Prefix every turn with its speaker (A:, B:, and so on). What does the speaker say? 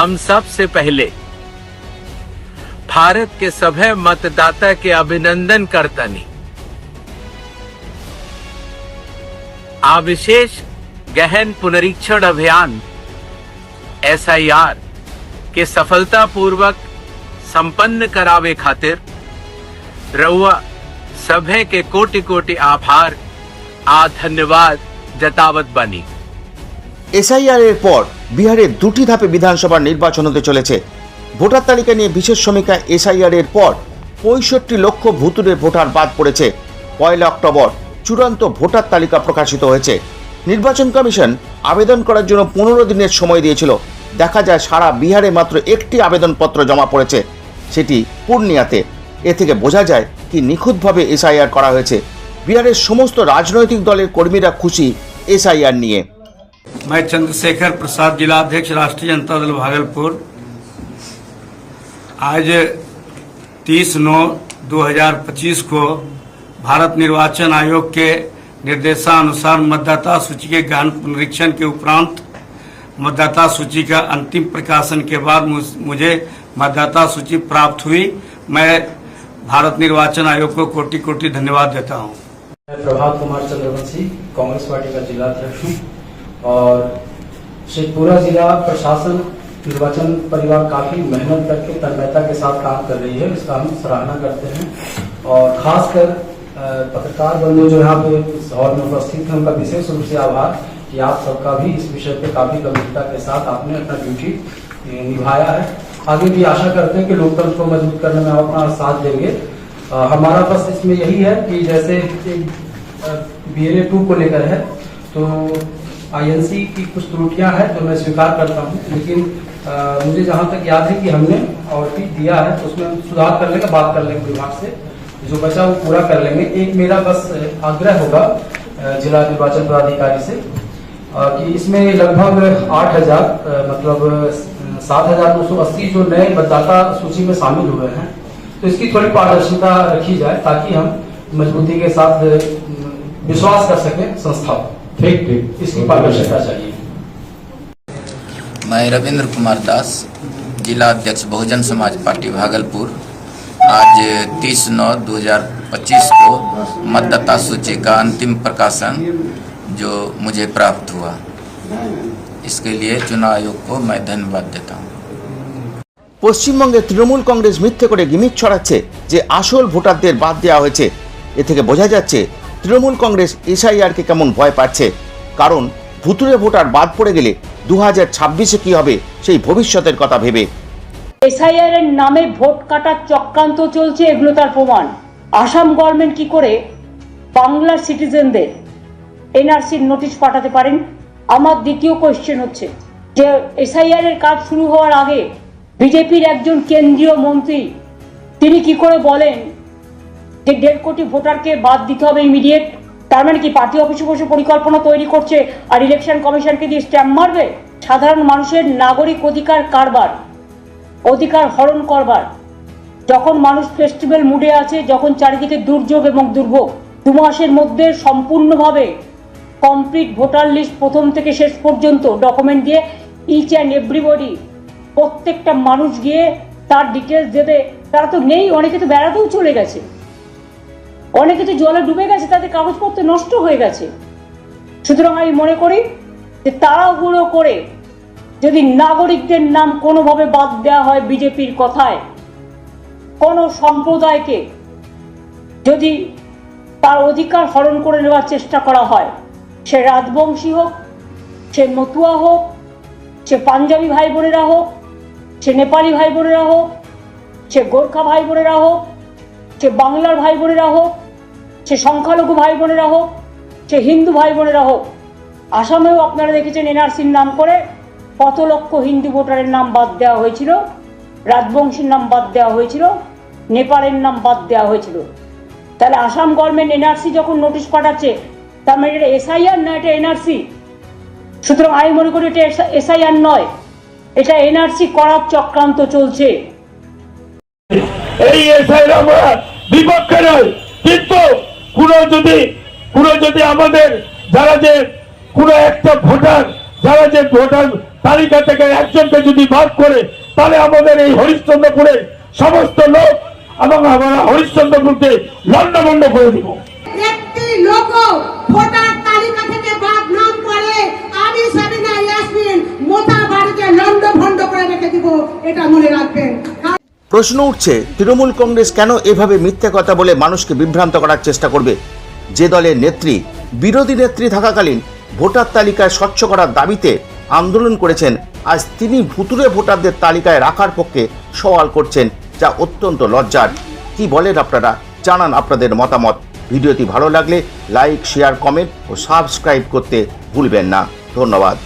A: हम सबसे पहले भारत के सभी मतदाता के अभिनंदन करतनी। आ विशेष गहन पुनरीक्षण अभियान एसआईआर के सफलतापूर्वक संपन्न करावे खातिर रउआ सभे के कोटि कोटि आभार, आ धन्यवाद जतावत बनी।
B: এসআইআর এর পর বিহারের দুটি ধাপে বিধানসভা নির্বাচন হতে চলেছে। ভোটার তালিকা নিয়ে বিশেষ সমীক্ষা এসআইআর এর পর পঁয়ষট্টি লক্ষ ভুতুরে ভোটার বাদ পড়েছে। পয়লা অক্টোবর চূড়ান্ত ভোটার তালিকা প্রকাশিত হয়েছে। নির্বাচন কমিশন আবেদন করার জন্য পনেরো দিনের সময় দিয়েছিল। দেখা যায় সারা বিহারে মাত্র একটি আবেদনপত্র জমা পড়েছে, সেটি পূর্ণিয়াতে। এ থেকে বোঝা যায় কি নিখুঁতভাবে এসআইআর করা হয়েছে। বিহারের সমস্ত রাজনৈতিক দলের কর্মীরা খুশি এসআইআর নিয়ে।
C: मैं चंद्रशेखर प्रसाद जिलाध्यक्ष राष्ट्रीय जनता दल भागलपुर। आज 30 नौ 2025 को भारत निर्वाचन आयोग के निर्देशानुसार मतदाता सूची के गहन पुनरीक्षण के उपरांत मतदाता सूची का अंतिम प्रकाशन के बाद मुझे मतदाता सूची प्राप्त हुई। मैं भारत निर्वाचन आयोग को कोटि कोटि धन्यवाद देता हूँ।
D: मैं प्रभात कुमार चंद्रवंशी, कांग्रेस पार्टी का जिलाध्यक्ष हूँ। और शेखपुरा जिला प्रशासन निर्वाचन परिवार काफ़ी मेहनत करके तन्मयता के साथ काम कर रही है। इसका हम सराहना करते हैं। और खासकर पत्रकार बंधु जो यहाँ पे इस हॉल में उपस्थित हैं उनका विशेष रूप से आभार कि आप सबका भी इस विषय पे काफ़ी गंभीरता के साथ आपने अपना ड्यूटी निभाया है। आगे भी आशा करते हैं कि लोकतंत्र को मज़बूत करने में आप अपना साथ देंगे। अ, हमारा बस इसमें यही है कि जैसे बी एल टू को लेकर है तो आईएनसी की कुछ त्रुटियाँ हैं तो मैं स्वीकार करता हूँ। लेकिन अ, मुझे जहाँ तक याद है कि हमने ऑडिट दिया है तो उसमें सुधार कर लेंगे बात कर लेंगे विभाग से। जो बचा वो पूरा कर लेंगे। एक मेरा बस आग्रह होगा जिला निर्वाचन पदाधिकारी से अ, कि इसमें लगभग आठ हज़ार मतलब सात हज़ार दो सौ अस्सी जो नए मतदाता सूची में शामिल हुए हैं तो इसकी थोड़ी पारदर्शिता रखी जाए ताकि हम मजबूती के साथ विश्वास कर सकें संस्था पर। ठीक ठीक इसकी पारदर्शिता चाहिए
E: मैं रविंद्र कुमार दास जिला अध्यक्ष बहुजन समाज पार्टी भागलपुर आज 30 नौ 2025 को मतदाता सूची का अंतिम प्रकाशन जो मुझे प्राप्त हुआ इसके लिए चुनाव आयोग को मैं धन्यवाद देता हूँ
B: পশ্চিমবঙ্গে তৃণমূল কংগ্রেস মিথ্যে করে গিমিক ছড়াচ্ছে যে আসল ভোটারদের বাদ দেওয়া হয়েছে এ থেকে বোঝা যাচ্ছে তৃণমূল কংগ্রেস এসআইআরকে কেমন ভয় পাচ্ছে? কারণ ভুতুরে ভোটার বাদ পড়ে গেলে দু হাজার ছাব্বিশে কী হবে সেই ভবিষ্যতের কথা ভেবে।
F: এসআইআর এর নামে ভোট কাটার চক্রান্ত চলছে, এগুলো তার প্রমাণ। আসাম গভর্নমেন্ট কি করে বাংলার সিটিজেনদের এনআরসির নোটিশ পাঠাতে পারেন? আমার দ্বিতীয় কোয়েশ্চেন হচ্ছে যে এসআইআর এর কাজ শুরু হওয়ার আগে বিজেপির একজন কেন্দ্রীয় মন্ত্রী, তিনি কি করে বলেন যে দেড় কোটি ভোটারকে বাদ দিতে হবে ইমিডিয়েট তার মানে কি? পার্টি অফিসে বসে পরিকল্পনা তৈরি করছে আর ইলেকশন কমিশনকে দিয়ে স্ট্যাম্প মারবে? সাধারণ মানুষের নাগরিক অধিকার কারবার, অধিকার হরণ করবার। যখন মানুষ ফেস্টিভ্যাল মুডে আছে, যখন চারিদিকে দুর্যোগ এবং দুর্ভোগ, দু মাসের মধ্যে সম্পূর্ণভাবে কমপ্লিট ভোটার লিস্ট প্রথম থেকে শেষ পর্যন্ত ডকুমেন্ট দিয়ে ইচ অ্যান্ড এভরিবডি প্রত্যেকটা মানুষ গিয়ে তার ডিটেলস দেবে। তারা তো নেই, অনেকে তো বেড়াতেও চলে গেছে। অনেকে তো জলে ডুবে গেছে, তাদের কাগজপত্র নষ্ট হয়ে গেছে। সুতরাং আমি মনে করি যে তাড়াহুড়ো করে যদি নাগরিকদের নাম কোনোভাবে বাদ দেওয়া হয় বিজেপির কথায়, কোনো সম্প্রদায়কে যদি তার অধিকার হরণ করে নেওয়ার চেষ্টা করা হয়, সে রাজবংশী হোক, সে মতুয়া হোক, সে পাঞ্জাবি ভাই বোনেরা হোক, সে নেপালি ভাই বোনেরা হোক, সে গোর্খা ভাই বোনেরা হোক সে বাংলার ভাই বোনেরা হোক সে সংখ্যালঘু ভাই বোনেরা হোক সে হিন্দু ভাই বোনেরা হোক, আসামেও আপনারা দেখেছেন এনআরসির নাম করে কত লক্ষ হিন্দু ভোটারের নাম বাদ দেওয়া হয়েছিল, রাজবংশীর নাম বাদ দেওয়া হয়েছিল, নেপালের নাম বাদ দেওয়া হয়েছিল। তাহলে আসাম গভর্নমেন্ট এনআরসি যখন নোটিশ পাঠাচ্ছে, তার মানে এটা এসআইআর না এটা এনআরসি? সুতরাং আমি মনে করি এটা এসআইআর নয়, এটা এনআরসি করার চক্রান্ত চলছে।
G: এই এসআইয়ের আমরা বিপক্ষে নয়। কিন্তু পুরো যদি পুরো যদি আমাদের যারা যে পুরো একটা ভোটার, যারা যে ভোটার তালিকা থেকে একজনকে যদি বাদ করে, তাহলে আমাদের এই হরিশ্চন্দ্রপুরের সমস্ত লোক এবং আমরা হরিশ্চন্দ্রপুরকে লন্ডভন্ড করে দিব।
H: দিব, এটা মনে রাখবেন।
B: প্রশ্ন উঠছে, তৃণমূল কংগ্রেস কেন এভাবে মিথ্যে কথা বলে মানুষকে বিভ্রান্ত করার চেষ্টা করবে? যে দলের নেত্রী, বিরোধী নেত্রী থাকাকালীন ভোটার তালিকায় স্বচ্ছ করার দাবিতে আন্দোলন করেছেন, আজ তিনি ভুতুরে ভোটারদের তালিকায় রাখার পক্ষে সওয়াল করছেন, যা অত্যন্ত লজ্জার। কি বলেন আপনারা? জানান আপনাদের মতামত। ভিডিওটি ভালো লাগলে লাইক, শেয়ার, কমেন্ট ও সাবস্ক্রাইব করতে ভুলবেন না। ধন্যবাদ।